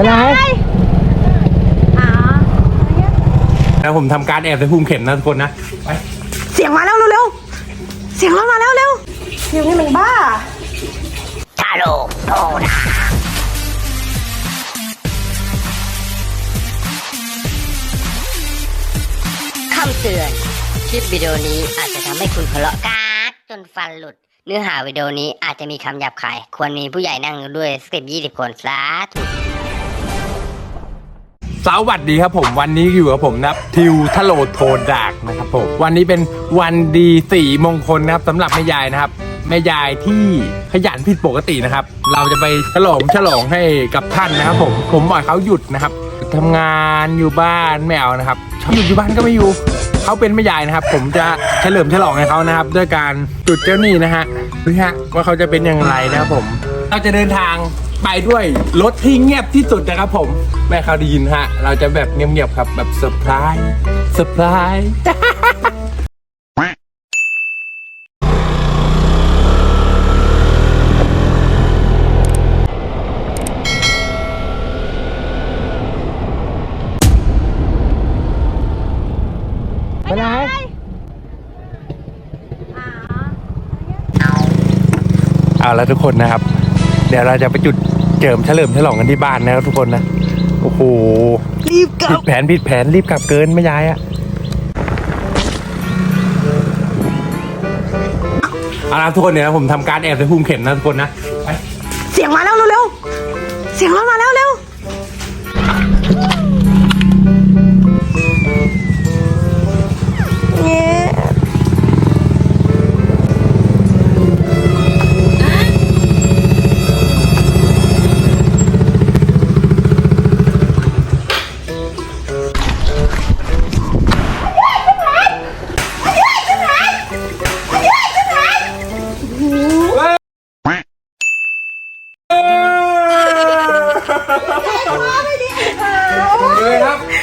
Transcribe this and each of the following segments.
ไปไหนอ๋อแล้วผมทำการแอบใส่ภูมิเข็มนะทุกคนนะไปเสียงมาแล้วเร็วๆเสียงรถมาแล้วเร็วเสียงนี่มันบ้าชาโลโทนะคำเตือน คลิปวิดีโอนี้อาจจะทำให้คุณทะเลาะกากจนฟันหลุด เนื้อหาวิดีโอนี้อาจจะมีคำหยาบคาย ควรมีผู้ใหญ่นั่งอยู่ด้วยสิบยี่สิบคนสาธุ สวัสดีครับผมวันนี้อยู่กับผมนะครับทิวทะโลโทดากนะครับผมวันนี้เป็นวันดีสี่มงคลนะครับสำหรับแม่ยายนะครับแม่ยายที่ขยันผิดปกตินะครับ เราจะไปฉลองฉลองให้กับท่านนะครับ ผมผมบอกเขาหยุดนะครับทำงานอยู่บ้านไม่เอานะครับหยุดอยู่บ้านก็ไม่อยู่เขาเป็นแม่ยายนะครับ ผมจะเฉลิมฉลองให้เขานะครับ ด้วยการจุดเจ้าหนี้นะฮะดูฮะว่าเขาจะเป็นอย่างไรนะครับผมเราจะเดินทาง ไปด้วยรถที่เงียบที่สุดนะครับผม แม่เขาได้ยินฮะ เราจะแบบเงียบๆครับแบบเซอร์ไพรส์เซอร์ไพรส์ไปไหนเอาแล้วทุกคนนะครับ เดี๋ยวเราจะไปจุดเจิมเฉลิมฉลองกันที่บ้านนะครับทุกคนนะ โอ้โห รีบกลัผิบดแผนผิดแผนรีบกลับเกินไม่ย้ายอะเอาละทุกคนเดี๋ยวผมทำการแอบใส่ภูมิเข็มนะทุกคนนะไปเสียงมาแล้วเร็วๆเสียงรถมาแล้วเร็ว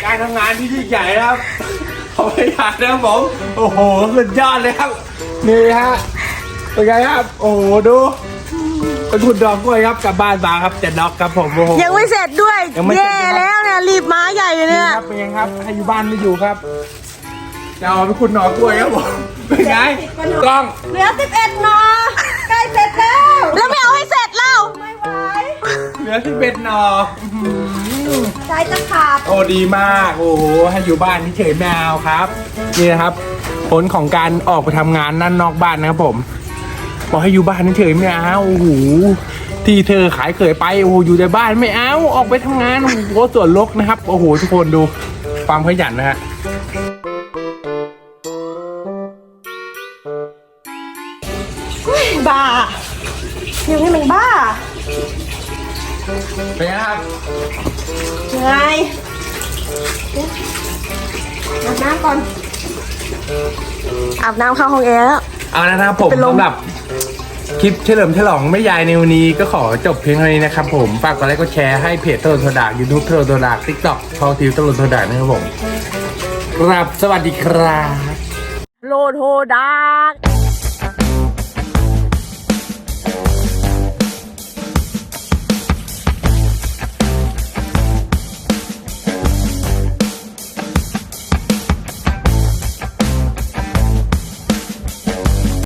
การทำงานที่ยิ่งใหญ่นะครับขอไม่อยากนะครับผมโอ้โหสุดยอดเลยครับ นี่ฮะเป็นไงครับ โอ้โหดูไปขุดดอกกล้วยครับกลับบ้านมาครับจะน็อกครับผมโอ้โห ยังไม่เสร็จด้วยยังไม่เสร็จ แย่นะครับแล้วเนี่ยรีบมาใหญ่เลยนี่เนี่ยครับเป็นไงครับให้อยู่บ้านไม่อยู่ครับจะเอาไปขุดหน่อกล้วยครับผมเป็นไงกล้องเหลือสิบเอ็ดนอใกล้เสร็จแล้ เหลือที่เป็นหนออื้อหือใจจะขาดโอ้ดีมาก โอ้โหให้อยู่บ้านเฉยๆแมวครับ นี่นะครับ ผลของการออกไปทำงานนั่นนอกบ้านนะครับผมบอกให้อยู่บ้านเฉยๆไม่เอาโอ้โหที่เธอขายเขยไปโอ้โหอยู่ในบ้านไม่เอาออกไปทำงานโอ้โหส่วนลกนะครับ โอ้โหทุกคนดูความขยันนะฮะบ้ายังนี่มันบ้า เป็นไงครับยังไงอาบน้ำก่อน อาบน้ำเข้าห้องแอร์แล้ว เอาละนะครับผมเป็นลม สำหรับคลิปเฉลิมฉลองแม่ยายในวันนี้ก็ขอจบเพียงเท่านี้นะครับผมฝากกดไลค์กดแชร์ให้เพจตลนโทรดากยูทูบตลนโทรดากทิกตอกทอทิวตลนโทรดากนะครับผมครับสวัสดีครับ โลดโหดาก